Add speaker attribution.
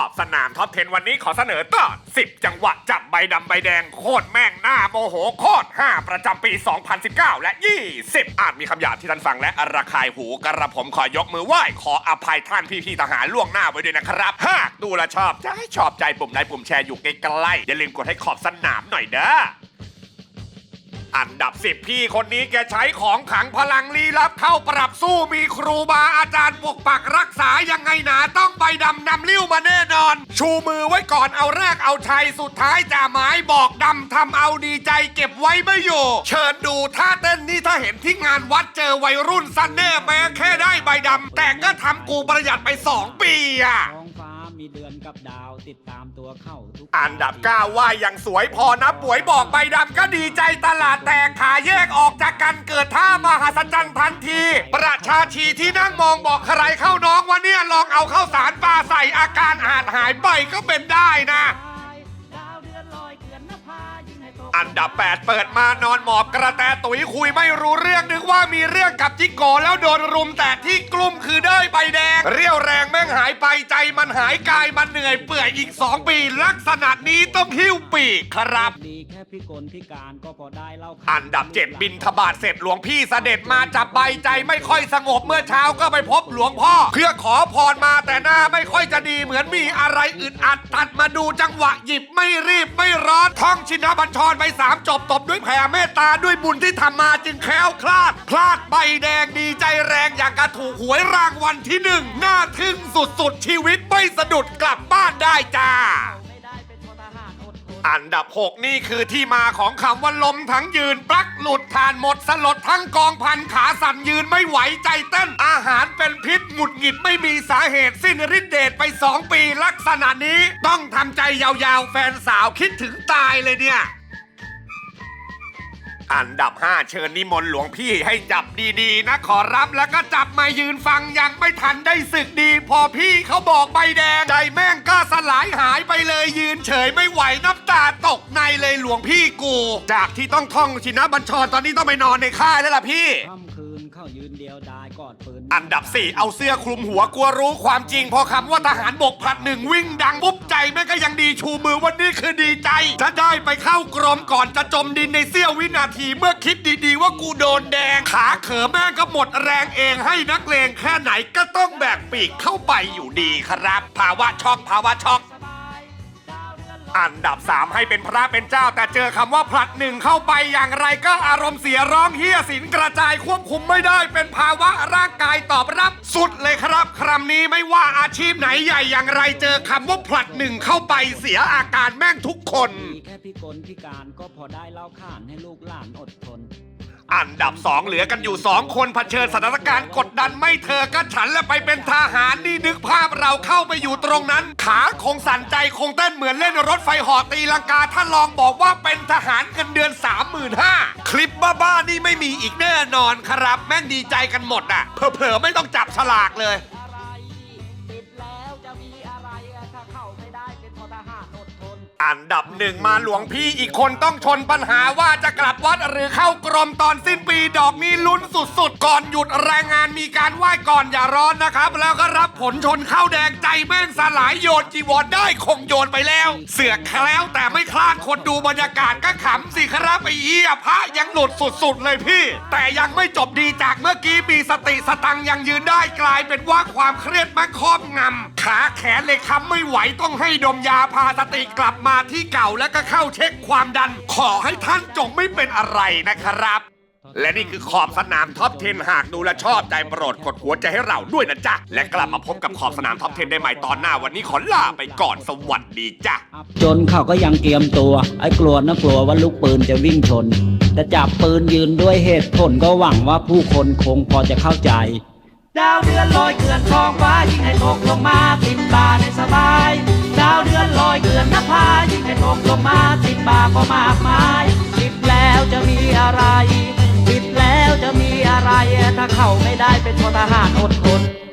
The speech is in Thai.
Speaker 1: อบสนามท็อป10วันนี้ขอเสนอตอน10 จังหวะจับใบดำใบแดงโคตรแม่งหน้าโมโหโคตร5ประจำปี 2019 และ 20 อาจมีคำหยาบที่ท่านฟังและระคายหูกระผมขอยกมือไหว้ ขออภัยท่านพี่ๆทหารล่วงหน้าไว้ด้วยนะครับหากดูแลวชอบจะให้ชอบใจปุ่มไลค์ปุ่มแชร์อยู่ใกล้ๆอย่าลืมกดให้ขอบสนามหน่อยเด้ออันดับสิบพี่คนนี้แกใช้ของขังพลังลี้ลับเข้าปรับสู้มีครูบาอาจารย์ปกปักรักษายังไงหนาต้องใบดำ ชูมือไว้ก่อนเอาแรกเอาชัยสุดท้ายจ่าหมายบอกดำทำเอาดีใจเก็บไว้ไม่อยู่ เชิญดูท่าเต้นนี่ถ้าเห็นที่งานวัดเจอวัยรุ่นซันแน่แม้แค่ได้ใบดำแต่ก็ทำกูประหยัดไป 2 ปีอะ
Speaker 2: ท้องฟ้ามีเดือนกับดาวติดตามตัวเข้าทุก
Speaker 1: อันดับ9ว่าอย่างสวยพอนะป่วยบอกใบดำก็ดีใจตลาดแตกขาแยกออกจากกันเกิดท่ามหัศจรรย์ทันที ประชาชีที่นั่งมองบอกใครเข้าน้องว่าเนี่ยลองเอาเข้าสารปลาใส่ อาการอาจหายไปก็เป็นได้นะ
Speaker 2: อัน
Speaker 1: ดับ 8 เปิดมานอนหมอบกระแตตุ๋ยคุยไม่รู้เรื่องนึกว่ามีเรื่องกับจิกโกแล้วโดนรุมแต่ที่กลุ่มคือได้ใบแดง เรี่ยวแรงแม่งหายไปใจมันหายกายมันเหนื่อยเปื่อยอีก 2 ปี ลักษณะนี้ต้องหิ้วปีกครับ
Speaker 2: ดีแค่พิกลพิการก็พอได้เล่าขาน
Speaker 1: อันดับเจ็ดบินทบาทเสร็จหลวงพี่เสด็จมาจับใบใจไม่ค่อยสงบเมื่อเช้าก็ไปพบหลวงพ่อ เพื่อขอพรมาแต่หน้าไม่ค่อยจะดีเหมือนมีอะไรอึดอัดตัดมาดูจังหวะหยิบไม่รีบไม่ร้อนท่องชินบัญชรไปไปสามจบตบด้วยแผ่เมตตาด้วยบุญที่ทำมาจึงแคล้วคลาด พลาดใบแดงดีใจแรงอย่างกระถูกหวยรางวัลที่หนึ่งน่าทึ่งสุดๆ ชีวิตไม่สะดุดกลับบ้านได้จ้า
Speaker 2: อัน
Speaker 1: ดับ 6 นี่คือที่มาของคำว่าลมทั้งยืน ปลักหลุดทานหมดสลดทั้งกองพันขาสั่นยืนไม่ไหวใจเต้น อาหารเป็นพิษหงุดหงิดไม่มีสาเหตุสิ้นฤทธิ์เดชไป 2 ปีลักษณะนี้ ต้องทำใจยาวๆ แฟนสาวคิดถึงตายเลยเนี่ย อันดับ 5 เชิญนิมนต์หลวงพี่ให้จับดีๆ นะขอรับแล้วก็จับมายืนฟังยังไม่ทันได้ศึกดี พอพี่เขาบอกใบแดงใจแม่งก็สลายหายไปเลยยืนเฉยไม่ไหวน้ำตาตกในเลยหลวงพี่กู จากที่ต้องท่องชินะบัญชรตอนนี้ต้องไปนอนในค่ายแล้วล่ะพี่
Speaker 2: ค่ำคืนเข้ายืนเดียวดาย อดปืน
Speaker 1: อันดับ 4 เอาเสื้อคลุมหัวกลัวรู้ความจริง พอคำว่าทหารบกผลัดหนึ่งวิ่งดังปุ๊บใจแม่งก็ยังดีชูมือวันนี้คือดีใจ จะได้ไปเข้ากรมก่อนจะจมดินในเสี้ยววินาทีเมื่อคิดดีๆ ว่ากูโดนแดง ขาเขอแม่งก็หมดแรงเองให้นักเลงแค่ไหนก็ต้องแบกปีกเข้าไปอยู่ดีครับ ภาวะช็อกภาวะช็อก อันดับ 3 ให้เป็นพระเป็นเจ้า แต่เจอคำว่าผลัดหนึ่งเข้าไปอย่างไรก็อารมณ์เสียร้องเฮียสินกระจายควบคุมไม่ได้เป็นภาวะร่างกายตอบรับสุดเลยครับคำนี้ไม่ว่าอาชีพไหนใหญ่อย่างไรเจอคำว่าผลัดหนึ่งเข้าไปเสียอาการแม่งทุกคน
Speaker 2: ดีแค่พิกลพิการก็พอได้เล่าขานให้ลูกหลานอดทน
Speaker 1: อันดับ 2 เหลือกันอยู่ 2 คนเผชิญสถานการณ์กดดันไม่เธอก็ฉันและไปเป็นทหารนี่ เราเข้าไปอยู่ตรงนั้น ขาคงสั่นใจคงเต้นเหมือนเล่นรถไฟหอตีลังกาถ้าลองบอกว่าเป็นทหารเงินเดือน 35,000 คลิปบ้าๆนี่ไม่มีอีกแน่นอนครับ แม่งดีใจกันหมดอะเผลอๆไม่ต้องจับฉลากเลย
Speaker 2: ติดแล้วจะมีอะไรถ้าเข้าไม่ได้เป็นพลทหารอดทน
Speaker 1: อันดับหนึ่งมาหลวงพี่อีกคนต้องชนปัญหาว่าจะกลับ วัดหรือเข้ากรมตอนสิ้นปีดอกนี้ลุ้นสุดๆ ก่อนหยุดแรงงานมีการไหว้ก่อนอย่าร้อนนะครับ แล้วก็รับผลชนเข้าแดงใจแม่งสลายโยนจีวรได้คงโยนไปแล้ว เสือกแคล้วแต่ไม่คลาดคนดูบรรยากาศก็ขำสิครับไอ้เหี้ยพระยังหลุดสุดๆเลยพี่ แต่ยังไม่จบดีจากเมื่อกี้มีสติสตังยังยืนได้กลายเป็นว่าความเครียดมาครอบงำขาแขนเลยค้ำไม่ไหวต้องให้ดมยาพาสติกลับมาที่เก่าแล้วก็เข้าเช็คความดัน ขอให้ท่านจงไม่เป็นอะไรนะครับ และนี่คือขอบสนามท็อป 10 หากดูและชอบใจโปรดกดหัวใจให้เราด้วยนะจ๊ะ และกลับมาพบกับขอบสนามท็อป 10 ได้ใหม่ตอนหน้าวันนี้ขอลาไปก่อนสวัสดีจ้ะ
Speaker 2: จนเขาก็ยังเตรียมตัว ไอ้กลัวนะกลัวว่าลูกปืนจะวิ่งชน แต่จับปืนยืนด้วยเหตุผลก็หวังว่าผู้คนคงพอจะเข้าใจ ดาวเดือนลอยเกลื่อนท้องฟ้ายิ่งให้ตกลงมาติดบาในสบาย ดาวเดือนลอยเกลื่อนนภายิ่งให้ตกลงมาติดบาก็มากมาย ไม่ได้เป็นพลทหารอดทน